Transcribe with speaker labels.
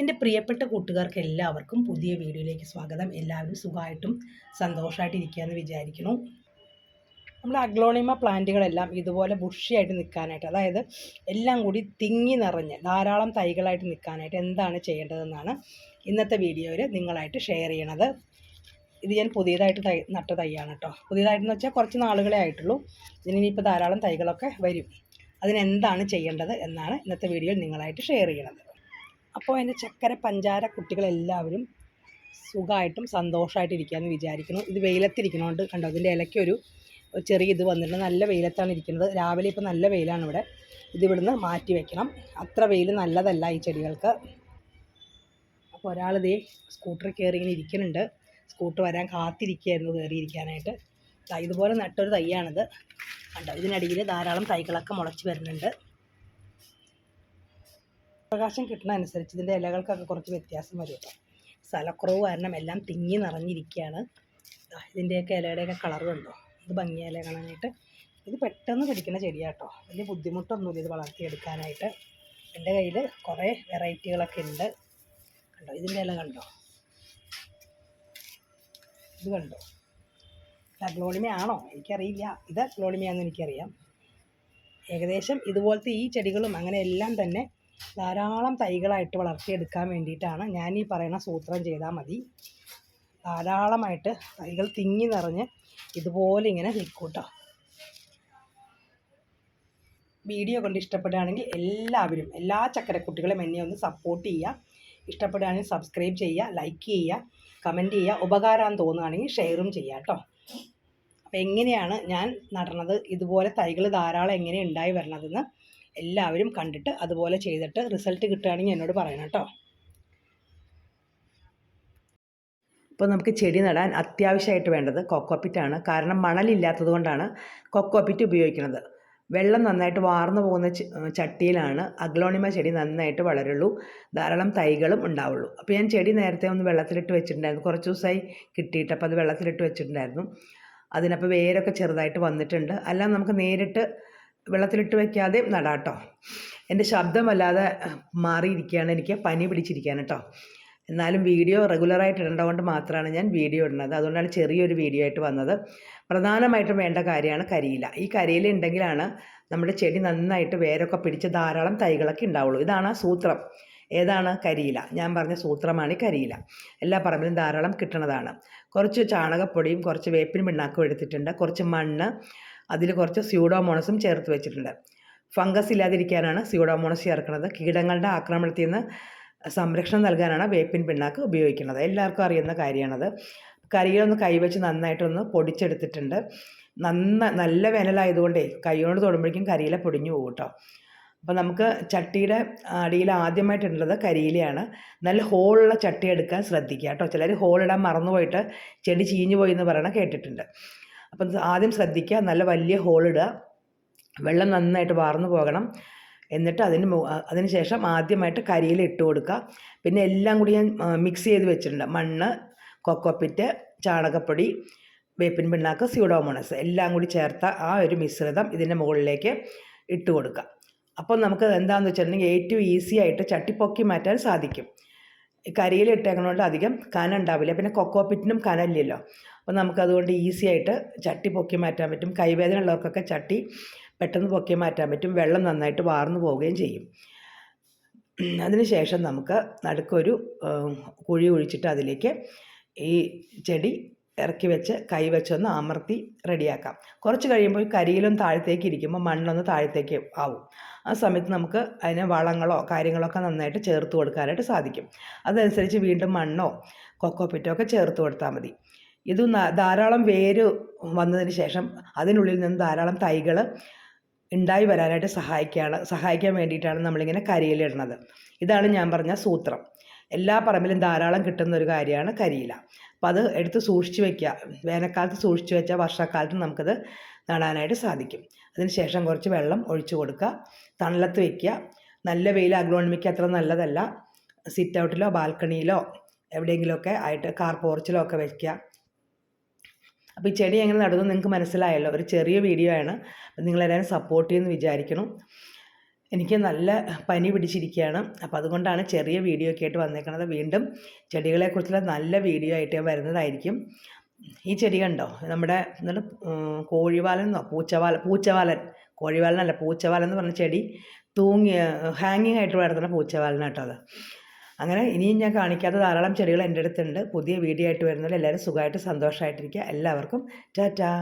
Speaker 1: എന്റെ പ്രിയപ്പെട്ട കൂട്ടുകാർക്ക് എല്ലാവർക്കും പുതിയ വീഡിയോയിലേക്ക് സ്വാഗതം. എല്ലാവരും സുഖമായിട്ടും സന്തോഷമായിട്ട് ഇരിക്കുകയെന്ന് വിചാരിക്കുന്നു. നമ്മൾ അഗ്ലോണിമ പ്ലാന്റുകളെല്ലാം ഇതുപോലെ ബുഷിയായിട്ട് നിൽക്കാനായിട്ട് അതായത് എല്ലാം കൂടി തിങ്ങി നിറഞ്ഞ് ധാരാളം തൈകളായിട്ട് നിൽക്കാനായിട്ട് എന്താണ് ചെയ്യേണ്ടതെന്നാണ് ഇന്നത്തെ വീഡിയോയിൽ നിങ്ങളായിട്ട് ഷെയർ ചെയ്യണത്. ഇത് ഞാൻ പുതിയതായിട്ട് തൈ നട്ട തൈയാണ് കേട്ടോ. പുതിയതായിട്ടെന്ന് വെച്ചാൽ കുറച്ച് നാളുകളെ ആയിട്ടുള്ളൂ. ഇതിനിപ്പോൾ ധാരാളം തൈകളൊക്കെ വരും. അതിനെന്താണ് ചെയ്യേണ്ടത് എന്നാണ് ഇന്നത്തെ വീഡിയോയിൽ നിങ്ങളായിട്ട് ഷെയർ ചെയ്യണത്. അപ്പോൾ എന്റെ ചക്കര പഞ്ചാര കുട്ടികളെല്ലാവരും സുഖമായിട്ടും സന്തോഷമായിട്ട് ഇരിക്കുകയെന്ന് വിചാരിക്കുന്നു. ഇത് വെയിലത്തിരിക്കണോണ്ട് കണ്ടോ ഇതിന്റെ ഇലയ്ക്കൊരു ചെറിയ ഇത് വന്നിട്ടുണ്ട്. നല്ല വെയിലത്താണ് ഇരിക്കുന്നത്. രാവിലെ ഇപ്പോൾ നല്ല വെയിലാണ് ഇവിടെ. ഇത് ഇവിടുന്ന് മാറ്റി വെക്കണം. അത്ര വെയിൽ നല്ലതല്ല ഈ ചെടികൾക്ക്. അപ്പോൾ ഒരാൾ ഇതേ സ്കൂട്ടറിൽ കയറി ഇങ്ങനെ ഇരിക്കുന്നുണ്ട്. സ്കൂട്ടർ വരാൻ കാത്തിരിക്കുകയായിരുന്നു കയറിയിരിക്കാനായിട്ട്. ഇതുപോലെ നട്ടൊരു തൈയാണിത്. കണ്ടോ ഇതിനടിയിൽ ധാരാളം തൈകളൊക്കെ മുളച്ച് വരുന്നുണ്ട്. പ്രകാശം കിട്ടുന്ന അനുസരിച്ച് ഇതിന്റെ ഇലകൾക്കൊക്കെ കുറച്ച് വ്യത്യാസം വരും കേട്ടോ. സ്ഥലക്കുറവ് കാരണം എല്ലാം തിങ്ങി നിറഞ്ഞിരിക്കുകയാണ്. ഇതിന്റെയൊക്കെ ഇലയുടെയൊക്കെ കളർ കണ്ടോ? ഇത് ഭംഗി ഇല കാണാനായിട്ട്. ഇത് പെട്ടെന്ന് പിടിക്കുന്ന ചെടിയാട്ടോ വലിയ ബുദ്ധിമുട്ടൊന്നുമില്ല ഇത് വളർത്തിയെടുക്കാനായിട്ട്. എന്റെ കയ്യിൽ കുറേ വെറൈറ്റികളൊക്കെ ഉണ്ട്. കണ്ടോ? ഇതിന്റെ ഇല കണ്ടോ? ഇത് കണ്ടോ? ഇത് അഗ്ലോണിമയാണോ എനിക്കറിയില്ല. ഇത് അഗ്ലോണിമയാണെന്ന് എനിക്കറിയാം. ഏകദേശം ഇതുപോലത്തെ ഈ ചെടികളും അങ്ങനെ എല്ലാം തന്നെ ധാരാളം തൈകളായിട്ട് വളർത്തിയെടുക്കാൻ വേണ്ടിയിട്ടാണ് ഞാൻ ഈ പറയുന്ന സൂത്രം ചെയ്താൽ മതി. ധാരാളമായിട്ട് തൈകൾ തിങ്ങി നിറഞ്ഞ് ഇതുപോലെ ഇങ്ങനെ നിൽക്കൂട്ടോ. വീഡിയോ കൊണ്ട് ഇഷ്ടപ്പെടുകയാണെങ്കിൽ എല്ലാവരും എല്ലാ ചക്കരക്കുട്ടികളും എന്നെ ഒന്ന് സപ്പോർട്ട് ചെയ്യുക. ഇഷ്ടപ്പെടുകയാണെങ്കിൽ സബ്സ്ക്രൈബ് ചെയ്യുക ലൈക്ക് ചെയ്യുക കമന്റ് ചെയ്യുക. ഉപകാരം തോന്നുകയാണെങ്കിൽ ഷെയറും ചെയ്യുക കേട്ടോ. അപ്പോൾ എങ്ങനെയാണ് ഞാൻ നടണത് ഇതുപോലെ തൈകൾ ധാരാളം എങ്ങനെ ഉണ്ടായി വരണതെന്ന് എല്ലാവരും കണ്ടിട്ട് അതുപോലെ ചെയ്തിട്ട് റിസൾട്ട് കിട്ടുകയാണെങ്കിൽ എന്നോട് പറയണം കേട്ടോ. ഇപ്പോൾ നമുക്ക് ചെടി നടാൻ അത്യാവശ്യമായിട്ട് വേണ്ടത് കൊക്കോപ്പിറ്റാണ് കാരണം മണലില്ലാത്തത് കൊണ്ടാണ് കൊക്കോപ്പിറ്റ് ഉപയോഗിക്കുന്നത്. വെള്ളം നന്നായിട്ട് വാർന്നു പോകുന്ന ചട്ടിയിലാണ് അഗ്ലോണിമ ചെടി നന്നായിട്ട് വളരുള്ളൂ. ധാരാളം തൈകളും ഉണ്ടാവുള്ളൂ. അപ്പോൾ ഞാൻ ചെടി നേരത്തെ ഒന്ന് വെള്ളത്തിലിട്ട് വെച്ചിട്ടുണ്ടായിരുന്നു. കുറച്ച് ദിവസമായി കിട്ടിയിട്ട് അപ്പോൾ അത് വെള്ളത്തിലിട്ട് വെച്ചിട്ടുണ്ടായിരുന്നു. അതിനപ്പോൾ വേരൊക്കെ ചെറുതായിട്ട് വന്നിട്ടുണ്ട്. അല്ല നമുക്ക് നേരിട്ട് വെള്ളത്തിലിട്ട് വയ്ക്കാതെ നടാട്ടോ എന്റെ ശബ്ദമല്ലാതെ മാറിയിരിക്കുകയാണ് എനിക്ക് പനി പിടിച്ചിരിക്കുകയാണ് കേട്ടോ. എന്നാലും വീഡിയോ റെഗുലറായിട്ട് ഇടേണ്ടതുകൊണ്ട് മാത്രമാണ് ഞാൻ വീഡിയോ ഇടുന്നത്. അതുകൊണ്ടാണ് ചെറിയൊരു വീഡിയോ ആയിട്ട് വന്നത്. പ്രധാനമായിട്ടും വേണ്ട കാര്യമാണ് കരിയില. ഈ കരിയില ഉണ്ടെങ്കിലാണ് നമ്മുടെ ചെടി നന്നായിട്ട് വേരൊക്കെ പിടിച്ച് ധാരാളം തൈകളൊക്കെ ഉണ്ടാവുള്ളൂ. ഇതാണ് ആ സൂത്രം. ഏതാണ്? കരിയില. ഞാൻ പറഞ്ഞ സൂത്രമാണ് ഈ കരിയില. എല്ലാ പറമ്പിലും ധാരാളം കിട്ടുന്നതാണ് കുറച്ച് ചാണകപ്പൊടിയും കുറച്ച് വേപ്പിൻ പിണ്ണാക്കും എടുത്തിട്ടുണ്ട്. കുറച്ച് മണ്ണ് അതിൽ കുറച്ച് സ്യൂഡോമോണസും ചേർത്ത് വെച്ചിട്ടുണ്ട്. ഫംഗസ് ഇല്ലാതിരിക്കാനാണ് സ്യൂഡോമോണസ് ചേർക്കുന്നത്. കീടങ്ങളുടെ ആക്രമണത്തിൽ നിന്ന് സംരക്ഷണം നൽകാനാണ് വേപ്പിൻ പിണ്ണാക്ക് ഉപയോഗിക്കുന്നത്. എല്ലാവർക്കും അറിയുന്ന കാര്യമാണത് കരിയിലൊന്ന് കൈവച്ച് നന്നായിട്ടൊന്ന് പൊടിച്ചെടുത്തിട്ടുണ്ട്. നന്ന നല്ല വേനലായതുകൊണ്ടേ കൈകൊണ്ട് തൊടുമ്പോഴേക്കും കരിയില പൊടിഞ്ഞു പോകും കേട്ടോ അപ്പോൾ നമുക്ക് ചട്ടിയുടെ അടിയിൽ ആദ്യമായിട്ടുള്ളത് കരിയിലയാണ്. നല്ല ഹോളുള്ള ചട്ടി എടുക്കാൻ ശ്രദ്ധിക്കുക കേട്ടോ. ചിലർ ഹോളിടാൻ മറന്നുപോയിട്ട് ചെടി ചീഞ്ഞു പോയി എന്ന് പറയണ കേട്ടിട്ടുണ്ട്. അപ്പം ആദ്യം ശ്രദ്ധിക്കുക നല്ല വലിയ ഹോളിടുക വെള്ളം നന്നായിട്ട് വാർന്നു പോകണം. എന്നിട്ട് അതിന് അതിന് ശേഷം ആദ്യമായിട്ട് കരിയിൽ ഇട്ട് കൊടുക്കുക. പിന്നെ എല്ലാം കൂടി ഞാൻ മിക്സ് ചെയ്ത് വെച്ചിട്ടുണ്ട്. മണ്ണ് കൊക്കോപ്പിറ്റ് ചാണകപ്പൊടി വേപ്പിൻ പിണ്ണാക്ക് സ്യൂഡോമോണസ് എല്ലാം കൂടി ചേർത്ത ആ ഒരു മിശ്രിതം ഇതിന്റെ മുകളിലേക്ക് ഇട്ട് കൊടുക്കുക. അപ്പോൾ നമുക്ക് എന്താണെന്ന് വെച്ചിട്ടുണ്ടെങ്കിൽ ഏറ്റവും ഈസി ആയിട്ട് ചട്ടിപ്പൊക്കി മാറ്റാൻ സാധിക്കും. കരിയിൽ ഇട്ടേക്കണോണ്ട് അധികം കന ഉണ്ടാവില്ല. പിന്നെ കൊക്കോ പിറ്റിനും കനയില്ലല്ലോ അപ്പോൾ നമുക്കതുകൊണ്ട് ഈസി ആയിട്ട് ചട്ടി പൊക്കി മാറ്റാൻ പറ്റും. കൈവേദന ഉള്ളവർക്കൊക്കെ ചട്ടി പെട്ടെന്ന് പൊക്കി മാറ്റാൻ പറ്റും. വെള്ളം നന്നായിട്ട് വാർന്നു പോവുകയും ചെയ്യും. അതിനുശേഷം നമുക്ക് നടുക്കൊരു കുഴി ഒഴിച്ചിട്ട് അതിലേക്ക് ഈ ചെടി ഇറക്കി വെച്ച് കൈ വെച്ചൊന്ന് അമർത്തി റെഡിയാക്കാം. കുറച്ച് കഴിയുമ്പോൾ കരിയിലും താഴത്തേക്ക് ഇരിക്കുമ്പോൾ മണ്ണൊന്ന് താഴത്തേക്ക് ആവും. ആ സമയത്ത് നമുക്ക് അതിന് വളങ്ങളോ കാര്യങ്ങളൊക്കെ നന്നായിട്ട് ചേർത്ത് കൊടുക്കാനായിട്ട് സാധിക്കും. അതനുസരിച്ച് വീണ്ടും മണ്ണോ കൊക്കോ പിറ്റോ ഒക്കെ ചേർത്ത് കൊടുത്താൽ മതി. ഇത് ധാരാളം വേര് വന്നതിന് ശേഷം അതിനുള്ളിൽ നിന്ന് ധാരാളം തൈകൾ ഉണ്ടായി വരാനായിട്ട് സഹായിക്കുകയാണ് സഹായിക്കാൻ വേണ്ടിയിട്ടാണ് നമ്മളിങ്ങനെ കരിയിലിടുന്നത് ഇതാണ് ഞാൻ പറഞ്ഞ സൂത്രം. എല്ലാ പറമ്പിലും ധാരാളം കിട്ടുന്ന ഒരു കാര്യമാണ് കരിയില. അപ്പോൾ അത് എടുത്ത് സൂക്ഷിച്ച് വെക്കുക വേനൽക്കാലത്ത് സൂക്ഷിച്ച് വെച്ചാൽ വർഷക്കാലത്ത് നമുക്കത് നടാനായിട്ട് സാധിക്കും. അതിന് ശേഷം കുറച്ച് വെള്ളം ഒഴിച്ചു കൊടുക്കുക തണലത്ത് വയ്ക്കുക നല്ല വെയിൽ അഗ്രോണമിക്ക് അത്ര നല്ലതല്ല. സിറ്റ് ഔട്ടിലോ ബാൽക്കണിയിലോ എവിടെയെങ്കിലുമൊക്കെ ആയിട്ട് കാർ പോർച്ചിലോ ഒക്കെ വയ്ക്കുക അപ്പോൾ ഈ ചെടി എങ്ങനെ നടുന്നു നിങ്ങൾക്ക് മനസ്സിലായല്ലോ. ഒരു ചെറിയ വീഡിയോ ആണ്. നിങ്ങളെല്ലാവരും സപ്പോർട്ട് ചെയ്യുമെന്ന് വിചാരിക്കണം എനിക്ക് നല്ല പനി പിടിച്ചിരിക്കുകയാണ്. അപ്പോൾ അതുകൊണ്ടാണ് ചെറിയ വീഡിയോ ഒക്കെ ആയിട്ട് വന്നേക്കുന്നത് വീണ്ടും ചെടികളെക്കുറിച്ചുള്ള നല്ല വീഡിയോ ആയിട്ട് വരുന്നതായിരിക്കും. ഈ ചെടി കണ്ടോ? നമ്മുടെ എന്താണ് കോഴിവാലൻ എന്നോ? പൂച്ചവാല പൂച്ചവാലൻ. കോഴിവാലനല്ല പൂച്ചവാലൻ എന്ന് പറഞ്ഞ ചെടി തൂങ്ങി ഹാങ്ങിങ് ആയിട്ട് വളർത്തുന്ന പൂച്ചവാലനാട്ടോ അത്. അങ്ങനെ ഇനിയും ഞാൻ കാണിക്കാത്ത ധാരാളം ചെടികൾ എന്റെ അടുത്തുണ്ട്. പുതിയ വീഡിയോ ആയിട്ട് വരുന്നതിൽ എല്ലാവരും സുഖമായിട്ട് സന്തോഷമായിട്ടിരിക്കുക. എല്ലാവർക്കും ടാറ്റാ.